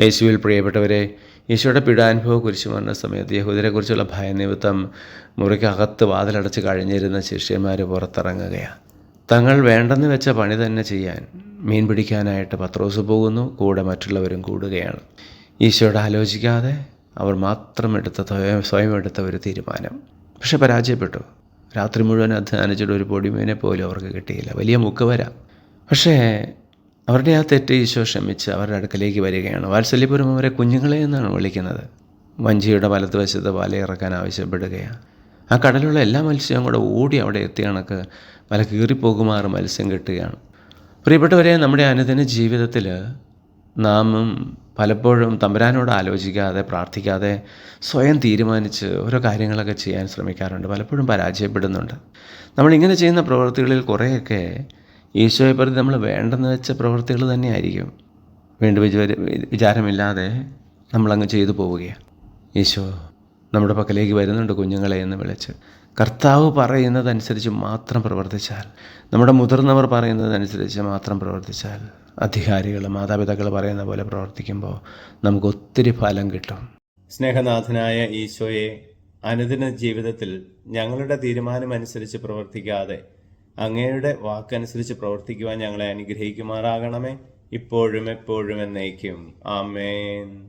യേശുവിൽ പ്രിയപ്പെട്ടവരെ ഈശോയുടെ പീഡാനുഭവ കുരിശു മരണ സമയത്ത് യഹൂദരെക്കുറിച്ചുള്ള ഭയനിമിത്തം മുറിക്കകത്ത് വാതിലടച്ച് കഴിഞ്ഞിരുന്ന ശിഷ്യന്മാർ പുറത്തിറങ്ങുകയാണ് തങ്ങൾ വേണ്ടെന്ന് വെച്ച പണി തന്നെ ചെയ്യാൻ മീൻ പിടിക്കാനായിട്ട് പത്രോസ് പോകുന്നു കൂടെ മറ്റുള്ളവരും കൂടുകയാണ്. ഈശോയോട് ആലോചിക്കാതെ അവർ മാത്രം എടുത്ത സ്വയം എടുത്ത ഒരു തീരുമാനം. പക്ഷെ പരാജയപ്പെട്ടു. രാത്രി മുഴുവൻ അധ്വാനിച്ചിട്ട് ഒരു പൊടിമീനെ പോലും അവർക്ക് കിട്ടിയില്ല. വലിയ മുക്കുവര പക്ഷേ അവരുടെ ആ തെറ്റ് ഈശോ ക്ഷമിച്ച് അവരുടെ അടുക്കലേക്ക് വരികയാണ്. വാത്സല്യപുരം അവരെ കുഞ്ഞുങ്ങളെ എന്നാണ് വിളിക്കുന്നത്. വഞ്ചിയുടെ വലതുവശത്ത് ഇറക്കാൻ ആവശ്യപ്പെടുകയാണ്. ആ കടലുള്ള എല്ലാ മത്സ്യവും കൂടെ ഓടി അവിടെ എത്തിയ കണക്ക് വല കീറിപ്പോകുമാറ് മത്സ്യം കിട്ടുകയാണ്. പ്രിയപ്പെട്ടവരെ നമ്മുടെ അനുദിന ജീവിതത്തിൽ നാമും പലപ്പോഴും തമ്പുരാനോട് ആലോചിക്കാതെ പ്രാർത്ഥിക്കാതെ സ്വയം തീരുമാനിച്ച് ഓരോ കാര്യങ്ങളൊക്കെ ചെയ്യാൻ ശ്രമിക്കാറുണ്ട്. പലപ്പോഴും പരാജയപ്പെടുന്നുണ്ട്. നമ്മളിങ്ങനെ ചെയ്യുന്ന പ്രവൃത്തികളിൽ കുറേയൊക്കെ ഈശോയെ പറഞ്ഞ് നമ്മൾ വേണ്ടെന്ന് വെച്ച പ്രവൃത്തികൾ തന്നെയായിരിക്കും. വീണ്ടും വിചാര വിചാരമില്ലാതെ നമ്മളങ്ങ് ചെയ്തു പോവുകയാണ്. ഈശോ നമ്മുടെ പക്കലേക്ക് വരുന്നുണ്ട് കുഞ്ഞുങ്ങളെ എന്ന് വിളിച്ച്. കർത്താവ് പറയുന്നതനുസരിച്ച് മാത്രം പ്രവർത്തിച്ചാൽ നമ്മുടെ മുതിർന്നവർ പറയുന്നതനുസരിച്ച് മാത്രം പ്രവർത്തിച്ചാൽ അധികാരികൾ മാതാപിതാക്കൾ പറയുന്ന പോലെ പ്രവർത്തിക്കുമ്പോൾ നമുക്ക് ഒത്തിരി ഫലം കിട്ടും. സ്നേഹനാഥനായ ഈശോയെ അനുദിന ജീവിതത്തിൽ ഞങ്ങളുടെ തീരുമാനമനുസരിച്ച് പ്രവർത്തിക്കാതെ അങ്ങയുടെ വാക്കനുസരിച്ച് പ്രവർത്തിക്കുവാൻ ഞങ്ങളെ അനുഗ്രഹിക്കുമാറാകണമേ. ഇപ്പോഴും എപ്പോഴും എന്നേക്കും. ആമേൻ.